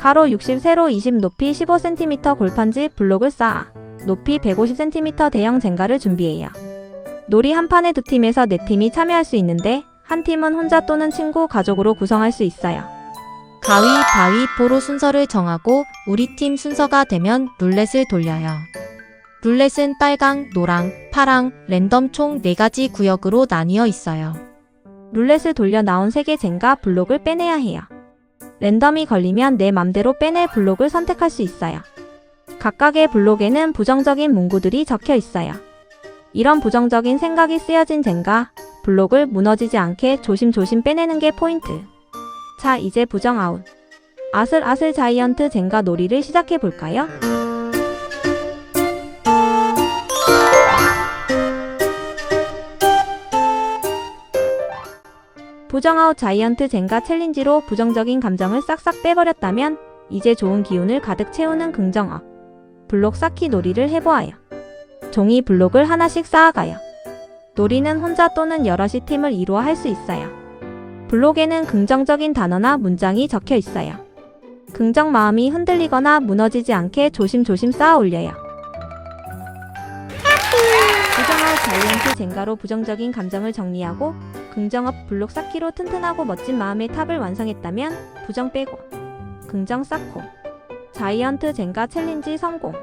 가로 60, 세로 20, 높이 15cm 골판지 블록을 쌓아 높이 150cm 대형 젠가를 준비해요. 놀이 한 판에 두 팀에서 네 팀이 참여할 수 있는데 한 팀은 혼자 또는 친구, 가족으로 구성할 수 있어요. 가위, 바위, 포로 순서를 정하고 우리 팀 순서가 되면 룰렛을 돌려요. 룰렛은 빨강, 노랑, 파랑, 랜덤 총 4가지 구역으로 나뉘어 있어요. 룰렛을 돌려 나온 3개 젠가 블록을 빼내야 해요. 랜덤이 걸리면 내 맘대로 빼낼 블록을 선택할 수 있어요. 각각의 블록에는 부정적인 문구들이 적혀 있어요. 이런 부정적인 생각이 쓰여진 젠가 블록을 무너지지 않게 조심조심 빼내는 게 포인트. 자, 이제 부정 아웃. 아슬아슬 자이언트 젠가 놀이를 시작해 볼까요? 부정아웃 자이언트 젠가 챌린지로 부정적인 감정을 싹싹 빼버렸다면 이제 좋은 기운을 가득 채우는 긍정업. 블록 쌓기 놀이를 해보아요. 종이 블록을 하나씩 쌓아가요. 놀이는 혼자 또는 여럿이 팀을 이루어 할 수 있어요. 블록에는 긍정적인 단어나 문장이 적혀 있어요. 긍정 마음이 흔들리거나 무너지지 않게 조심조심 쌓아 올려요. 부정아웃 자이언트 젠가로 부정적인 감정을 정리하고 긍정업 블록 쌓기로 튼튼하고 멋진 마음의 탑을 완성했다면 부정 빼고 긍정 쌓고 자이언트 젠가 챌린지 성공